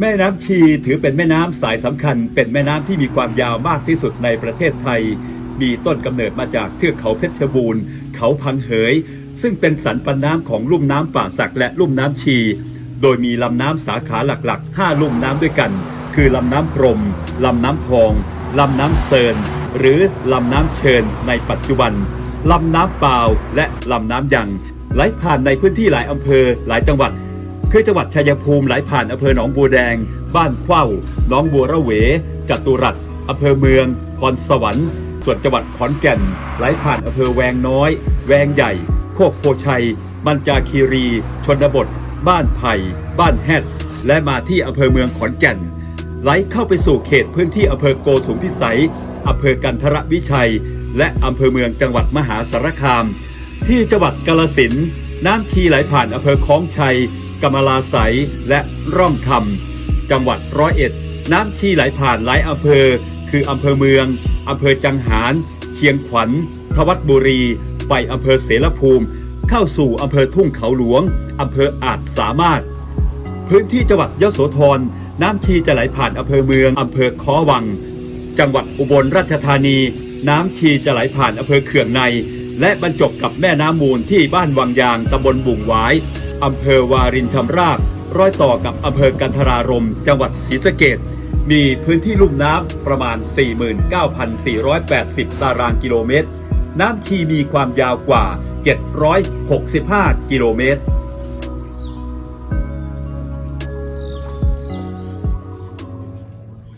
แม่น้ำชีถือเป็นแม่น้ำสายสำคัญ เป็นแม่น้ำที่มีความยาวมากที่สุดในประเทศไทย มีต้นกำเนิดมาจากเทือกเขาเพชรบูรณ์ เขาพังเหย ซึ่งเป็นสันปันน้ำของลุ่มน้ำป่าสักและลุ่มน้ำชี โดยมีลำน้ำสาขาหลักๆ 5 ลุ่มน้ำด้วยกัน คือลำน้ำพรมลำน้ำพองลำน้ำเซินหรือลำน้ำเชิญในปัจจุบัน ลำน้ำเปล่าและลำน้ำยังไหลผ่านในพื้นที่หลายอำเภอหลายจังหวัด คือจังหวัดชัยภูมิไหลผ่านอำเภอหนองบัวแดง บ้านเข้าหนองบัวระเวจตุรัสอำเภอเมืองพรสวรรค์ส่วนจังหวัดขอนแก่น ไหลผ่านอำเภอแวงน้อย แวงใหญ่ โคกโพชัยมัญจาคีรี ชนบท บ้านไผ่ บ้านแฮดและมาที่อำเภอเมืองขอนแก่น ไหลเข้าไปสู่เขตพื้นที่อำเภอโกสุมพิสัยอำเภอกันทรวิชัย และอำเภอเมืองจังหวัดมหาสารคาม ที่จังหวัดกาลสินน้ำชีไหลผ่านอำเภอคลองชัย กำมะลาไสยและร่องคำจังหวัดร้อยเอ็ด น้ำชีไหลผ่านหลายอำเภอ คืออำเภอเมืองอำเภอจังหาร เชียงขวัญ ทวัดบุรี ไปอำเภอเสรภูมิ เข้าสู่อำเภอทุ่งเขาหลวงอำเภออาจสามารถ พื้นที่จังหวัดยโสธรน้ำชีจะไหลผ่านอำเภอเมืองอำเภอคอวัง จังหวัดอุบลราชธานี น้ำชีจะไหลผ่านอำเภอเขื่องใน และบรรจบกับแม่น้ำมูลที่บ้านวังยางตำบลบุ่งหวาย อำเภอวารินชำราบร้อยต่อกับอำเภอกันทรารม จังหวัดศรีสะเกดมีพื้นที่ลุ่มน้ำประมาณ 49,480 ตารางกิโลเมตร น้ำชีมีความยาวกว่า 765 กิโลเมตร